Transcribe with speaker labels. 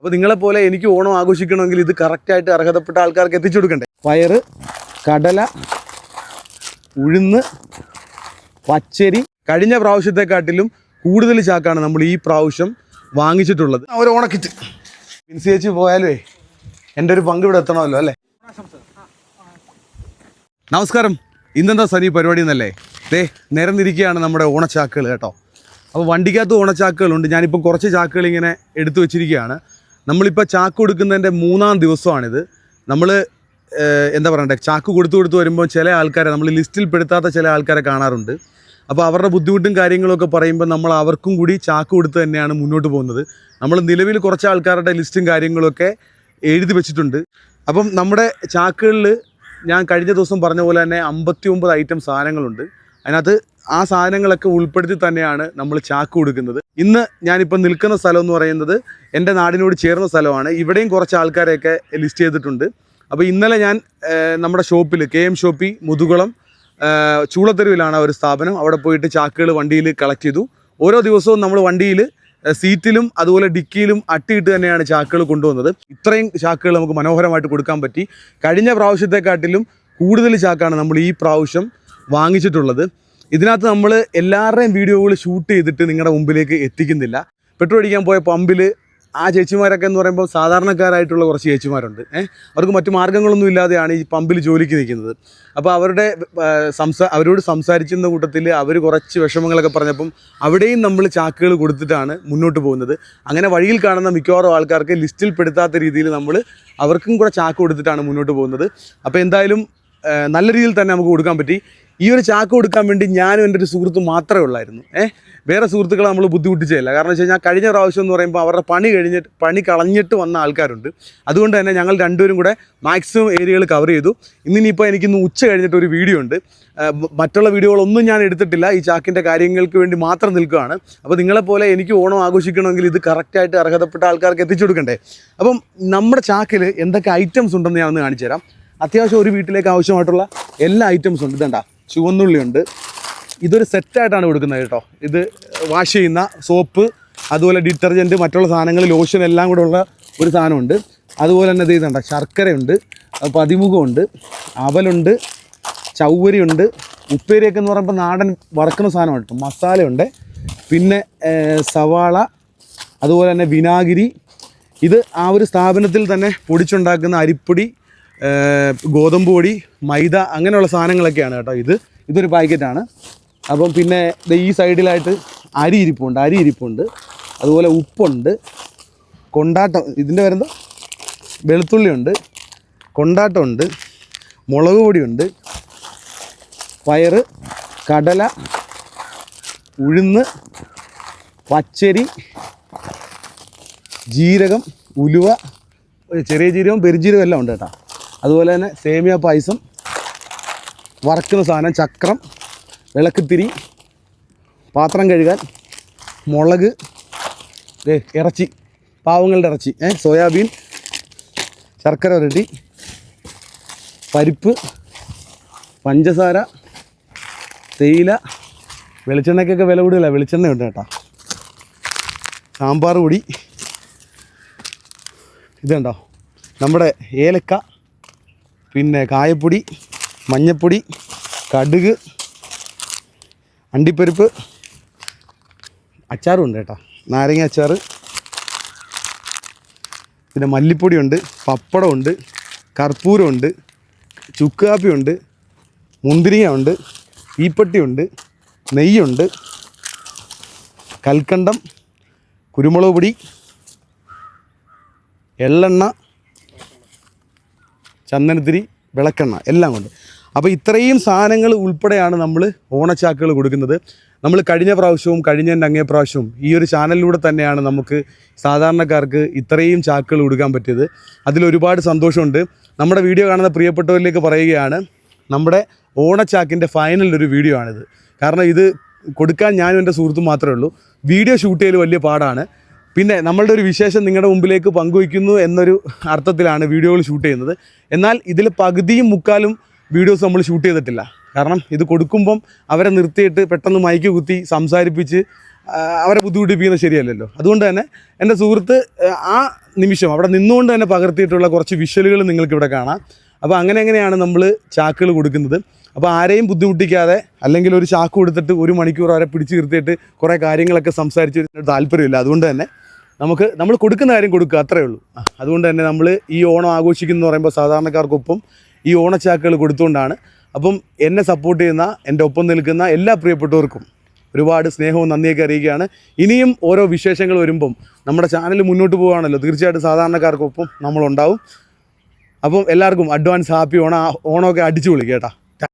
Speaker 1: അപ്പോൾ നിങ്ങളെപ്പോലെ എനിക്ക് ഓണം ആഘോഷിക്കണമെങ്കിൽ ഇത് കറക്റ്റായിട്ട് അർഹതപ്പെട്ട ആൾക്കാർക്ക് എത്തിച്ചു കൊടുക്കണ്ടേ? പയറ് കടല ഉഴുന്ന് പച്ചരി. കഴിഞ്ഞ പ്രാവശ്യത്തെക്കാട്ടിലും കൂടുതൽ ചാക്കാണ് നമ്മൾ ഈ പ്രാവശ്യം വാങ്ങിച്ചിട്ടുള്ളത്. ഒരു ഓണക്കിറ്റ്. മിൻസി പോയാലേ എന്റെ ഒരു പങ്ക് ഇവിടെ എത്തണമല്ലോ അല്ലേ? നമസ്കാരം. ഇന്നെന്താ സനി പരിപാടി എന്നല്ലേ? ദേ നിരന്നിരിക്കുകയാണ് നമ്മുടെ ഓണച്ചാക്കുകൾ കേട്ടോ. അപ്പോൾ വണ്ടിക്കകത്ത് ഓണച്ചാക്കുകളുണ്ട്. ഞാനിപ്പോൾ കുറച്ച് ചാക്കുകൾ ഇങ്ങനെ എടുത്തു വെച്ചിരിക്കുകയാണ്. നമ്മളിപ്പോൾ ചാക്ക് കൊടുക്കുന്നതിന്റെ മൂന്നാം ദിവസമാണിത്. നമ്മൾ എന്താ പറയണ്ടേ ചാക്ക് കൊടുത്തു കൊടുത്തു വരുമ്പോൾ ചില ആൾക്കാരെ നമ്മൾ ലിസ്റ്റിൽ പെടുത്താത്ത ചില ആൾക്കാരെ കാണാറുണ്ട്. അപ്പോൾ അവരുടെ ബുദ്ധിമുട്ടും കാര്യങ്ങളൊക്കെ പറയുമ്പോൾ നമ്മൾ അവർക്കും കൂടി ചാക്ക് കൊടുത്ത് തന്നെയാണ് മുന്നോട്ട് പോകുന്നത്. നമ്മൾ നിലവിൽ കുറച്ച് ആൾക്കാരുടെ ലിസ്റ്റും കാര്യങ്ങളൊക്കെ എഴുതി വെച്ചിട്ടുണ്ട്. അപ്പം നമ്മുടെ ചാക്കുകളിൽ ഞാൻ കഴിഞ്ഞ ദിവസം പറഞ്ഞ പോലെ തന്നെ അമ്പത്തി ഒമ്പത് ഐറ്റം സാധനങ്ങളുണ്ട്. അതിനകത്ത് ആ സാധനങ്ങളൊക്കെ ഉൾപ്പെടുത്തി തന്നെയാണ് നമ്മൾ ചാക്ക് കൊടുക്കുന്നത്. ഇന്ന് ഞാനിപ്പോൾ നിൽക്കുന്ന സ്ഥലം എന്ന് പറയുന്നത് എന്റെ നാടിനോട് ചേർന്ന സ്ഥലമാണ്. ഇവിടെയും കുറച്ച് ആൾക്കാരെയൊക്കെ ലിസ്റ്റ് ചെയ്തിട്ടുണ്ട്. അപ്പോൾ ഇന്നലെ ഞാൻ നമ്മുടെ ഷോപ്പിൽ കെ എം ഷോപ്പി മുതുകുളം ചൂളത്തെരുവിലാണ് ഒരു സ്ഥാപനം. അവിടെ പോയിട്ട് ചാക്കുകൾ വണ്ടിയിൽ കളക്ട് ചെയ്തു. ഓരോ ദിവസവും നമ്മൾ വണ്ടിയിൽ സീറ്റിലും അതുപോലെ ഡിക്കിയിലും അട്ടിയിട്ട് തന്നെയാണ് ചാക്കുകൾ കൊണ്ടുവന്നത്. ഇത്രയും ചാക്കുകൾ നമുക്ക് മനോഹരമായിട്ട് കൊടുക്കാൻ പറ്റി. കഴിഞ്ഞ പ്രാവശ്യത്തെക്കാട്ടിലും കൂടുതൽ ചാക്കാണ് നമ്മൾ ഈ പ്രാവശ്യം വാങ്ങിച്ചിട്ടുള്ളത്. ഇതിനകത്ത് നമ്മൾ എല്ലാവരുടെയും വീഡിയോകൾ ഷൂട്ട് ചെയ്തിട്ട് നിങ്ങളുടെ മുമ്പിലേക്ക് എത്തിക്കുന്നില്ല. പെട്രോൾ അടിക്കാൻ പോയ പമ്പിൽ ആ ചേച്ചിമാരൊക്കെ എന്ന് പറയുമ്പോൾ സാധാരണക്കാരായിട്ടുള്ള കുറച്ച് ചേച്ചിമാരുണ്ട്. ഏഹ് അവർക്ക് മറ്റു മാർഗങ്ങളൊന്നും ഇല്ലാതെയാണ് ഈ പമ്പിൽ ജോലിക്ക് നിൽക്കുന്നത്. അപ്പോൾ അവരുടെ സംസാ അവരോട് സംസാരിച്ചിരുന്ന കൂട്ടത്തിൽ അവർ കുറച്ച് വിഷമങ്ങളൊക്കെ പറഞ്ഞപ്പം അവിടെയും നമ്മൾ ചാക്കുകൾ കൊടുത്തിട്ടാണ് മുന്നോട്ട് പോകുന്നത്. അങ്ങനെ വഴിയിൽ കാണുന്ന മിക്കവാറും ആൾക്കാർക്ക് ലിസ്റ്റിൽ പെടുത്താത്ത രീതിയിൽ നമ്മൾ അവർക്കും കൂടെ ചാക്ക് കൊടുത്തിട്ടാണ് മുന്നോട്ട് പോകുന്നത്. അപ്പോൾ എന്തായാലും നല്ല രീതിയിൽ തന്നെ നമുക്ക് കൊടുക്കാൻ പറ്റി. ഈ ഒരു ചാക്ക് കൊടുക്കാൻ വേണ്ടി ഞാനും എന്റെ ഒരു സുഹൃത്ത് മാത്രമേ ഉള്ളായിരുന്നു. ഏഹ് വേറെ സുഹൃത്തുക്കളെ നമ്മൾ ബുദ്ധിമുട്ടിച്ചതല്ല കാരണം വെച്ച് കഴിഞ്ഞാൽ കഴിഞ്ഞ പ്രാവശ്യം എന്ന് പറയുമ്പോൾ അവരുടെ പണി കഴിഞ്ഞിട്ട് പണി കളഞ്ഞിട്ട് വന്ന ആൾക്കാരുണ്ട്. അതുകൊണ്ട് തന്നെ ഞങ്ങൾ രണ്ടുപേരും കൂടെ മാക്സിമം ഏരിയകൾ കവർ ചെയ്തു. ഇന്നിനിപ്പോൾ എനിക്കിന്ന് ഉച്ച കഴിഞ്ഞിട്ട് ഒരു വീഡിയോ ഉണ്ട്. മറ്റുള്ള വീഡിയോകളൊന്നും ഞാൻ എടുത്തിട്ടില്ല. ഈ ചാക്കിന്റെ കാര്യങ്ങൾക്ക് വേണ്ടി മാത്രം നിൽക്കുകയാണ്. അപ്പോൾ നിങ്ങളെപ്പോലെ എനിക്ക് ഓണം ആഘോഷിക്കണമെങ്കിൽ ഇത് കറക്റ്റായിട്ട് അർഹതപ്പെട്ട ആൾക്കാർക്ക് എത്തിച്ചു കൊടുക്കണ്ടേ? അപ്പം നമ്മുടെ ചാക്കിൽ എന്തൊക്കെ ഐറ്റംസ് ഉണ്ടെന്ന് ഞാൻ ഒന്ന് കാണിച്ചു തരാം. അത്യാവശ്യം ഒരു വീട്ടിലേക്ക് ആവശ്യമായിട്ടുള്ള എല്ലാ ഐറ്റംസും ഉണ്ട്. ഇതണ്ട ചുവന്നുള്ളിയുണ്ട്. ഇതൊരു സെറ്റായിട്ടാണ് കൊടുക്കുന്നത് കേട്ടോ. ഇത് വാഷ് ചെയ്യുന്ന സോപ്പ് അതുപോലെ ഡിറ്റർജന്റ് മറ്റുള്ള സാധനങ്ങൾ ലോഷൻ എല്ലാം കൂടെ ഉള്ള ഒരു സാധനമുണ്ട്. അതുപോലെ തന്നെ ഇത് ഇതുണ്ട്. ശർക്കരയുണ്ട് പതിമുഖമുണ്ട് അവലുണ്ട് ചൗവരിയുണ്ട്. ഉപ്പേരിയൊക്കെ എന്ന് പറയുമ്പോൾ നാടൻ വറക്കുന്ന സാധനമാണ് കേട്ടോ. മസാലയുണ്ട്. പിന്നെ സവാള അതുപോലെ തന്നെ വിനാഗിരി. ഇത് ആ ഒരു സ്ഥാപനത്തിൽ തന്നെ പൊടിച്ചുണ്ടാക്കുന്ന അരിപ്പൊടി ഗോതമ്പ് പൊടി മൈദ അങ്ങനെയുള്ള സാധനങ്ങളൊക്കെയാണ് കേട്ടോ ഇത്. ഇതൊരു പാക്കറ്റാണ്. അപ്പം പിന്നെ ഈ സൈഡിലായിട്ട് അരി ഇരിപ്പുണ്ട് അരി ഇരിപ്പുണ്ട്. അതുപോലെ ഉപ്പുണ്ട്. കൊണ്ടാട്ടം ഇതിന്റെ വരുന്നത് വെളുത്തുള്ളിയുണ്ട് കൊണ്ടാട്ടമുണ്ട് മുളക് പൊടിയുണ്ട് പയറ് കടല ഉഴുന്ന് പച്ചരി ജീരകം ഉലുവ ചെറിയ ജീരകം പെരുജീരകം എല്ലാം ഉണ്ട് കേട്ടോ. അതുപോലെ തന്നെ സേമിയ പായസം വറക്കുന്ന സാധനം ചക്രം വിളക്കുത്തിരി പാത്രം കഴുകാൻ മുളക് ഇറച്ചി പാവങ്ങളുടെ ഇറച്ചി ഏ സോയാബീൻ ശർക്കര വരട്ടി പരിപ്പ് പഞ്ചസാര തേയില വെളിച്ചെണ്ണയ്ക്കൊക്കെ വില കൂടുതലാണ് വെളിച്ചെണ്ണ ഉണ്ട് കേട്ടോ. സാമ്പാർ പൊടി ഇതുണ്ടോ? നമ്മുടെ ഏലക്ക പിന്നെ കായപ്പൊടി മഞ്ഞപ്പൊടി കടുക് അണ്ടിപ്പരിപ്പ് അച്ചാറും ഉണ്ട് കേട്ടോ. നാരങ്ങ അച്ചാർ പിന്നെ മല്ലിപ്പൊടിയുണ്ട് പപ്പടമുണ്ട് കർപ്പൂരമുണ്ട് ചുക്ക് കാപ്പിയുണ്ട് മുന്തിരിങ്ങ ഉണ്ട് ഈപ്പട്ടിയുണ്ട് നെയ്യുണ്ട് കൽക്കണ്ടം കുരുമുളക് പൊടി എള്ളെണ്ണ ചന്ദനത്തിരി വിളക്കെണ്ണ എല്ലാം കൊണ്ട്. അപ്പോൾ ഇത്രയും സാധനങ്ങൾ ഉൾപ്പെടെയാണ് നമ്മൾ ഓണച്ചാക്കുകൾ കൊടുക്കുന്നത്. നമ്മൾ കഴിഞ്ഞ പ്രാവശ്യവും കഴിഞ്ഞ അങ്ങേ പ്രാവശ്യവും ഈ ഒരു ചാനലിലൂടെ തന്നെയാണ് നമുക്ക് സാധാരണക്കാർക്ക് ഇത്രയും ചാക്കുകൾ കൊടുക്കാൻ പറ്റിയത്. അതിലൊരുപാട് സന്തോഷമുണ്ട്. നമ്മുടെ വീഡിയോ കാണുന്ന പ്രിയപ്പെട്ടവരിലേക്ക് പറയുകയാണ് നമ്മുടെ ഓണച്ചാക്കിന്റെ ഫൈനൽ ഒരു വീഡിയോ ആണിത്. കാരണം ഇത് കൊടുക്കാൻ ഞാനും എന്റെ സുഹൃത്തും മാത്രമേ ഉള്ളൂ. വീഡിയോ ഷൂട്ട് ചെയ്യൽ വലിയ പാടാണ്. പിന്നെ നമ്മളുടെ ഒരു വിശേഷം നിങ്ങളുടെ മുമ്പിലേക്ക് പങ്കുവയ്ക്കുന്നു എന്നൊരു അർത്ഥത്തിലാണ് വീഡിയോകൾ ഷൂട്ട് ചെയ്യുന്നത്. എന്നാൽ ഇതിൽ പകുതിയും മുക്കാലും വീഡിയോസ് നമ്മൾ ഷൂട്ട് ചെയ്തിട്ടില്ല. കാരണം ഇത് കൊടുക്കുമ്പം അവരെ നിർത്തിയിട്ട് പെട്ടെന്ന് മൈക്ക് കുത്തി സംസാരിപ്പിച്ച് അവരെ ബുദ്ധിമുട്ടിപ്പിക്കുന്നത് ശരിയല്ലല്ലോ. അതുകൊണ്ട് തന്നെ എന്റെ സുഹൃത്ത് ആ, നിമിഷം അവിടെ നിന്നുകൊണ്ട് തന്നെ പകർത്തിയിട്ടുള്ള കുറച്ച് വിഷ്വലുകൾ നിങ്ങൾക്ക് ഇവിടെ കാണാം. അപ്പോൾ അങ്ങനെ എങ്ങനെയാണ് നമ്മൾ ചാക്കുകൾ കൊടുക്കുന്നത്? അപ്പോൾ ആരെയും ബുദ്ധിമുട്ടിക്കാതെ അല്ലെങ്കിൽ ഒരു ചാക്ക് കൊടുത്തിട്ട് ഒരു മണിക്കൂർ വരെ പിടിച്ചു നിർത്തിയിട്ട് കുറേ കാര്യങ്ങളൊക്കെ സംസാരിച്ച് താല്പര്യമില്ല. അതുകൊണ്ട് തന്നെ നമുക്ക് നമ്മൾ കൊടുക്കുന്ന കാര്യം കൊടുക്കുക അത്രേ ഉള്ളൂ. അതുകൊണ്ട് തന്നെ നമ്മൾ ഈ ഓണം ആഘോഷിക്കുന്നു പറയുമ്പോൾ സാധാരണക്കാർക്കൊപ്പം ഈ ഓണച്ചാക്കുകൾ കൊടുത്തുകൊണ്ടാണ്. അപ്പം എന്നെ സപ്പോർട്ട് ചെയ്യുന്ന എന്റെ ഒപ്പം നിൽക്കുന്ന എല്ലാ പ്രിയപ്പെട്ടവർക്കും ഒരുപാട് സ്നേഹവും നന്ദിയൊക്കെ അറിയിക്കുകയാണ്. ഇനിയും ഓരോ വിശേഷങ്ങൾ വരുമ്പം നമ്മുടെ ചാനൽ മുന്നോട്ട് പോവുകയാണല്ലോ. തീർച്ചയായിട്ടും സാധാരണക്കാർക്കൊപ്പം നമ്മളുണ്ടാവും. അപ്പം എല്ലാവർക്കും അഡ്വാൻസ് ഹാപ്പി ഓണം ഓണമൊക്കെ അടിച്ചു വിളിക്കുക കേട്ടോ.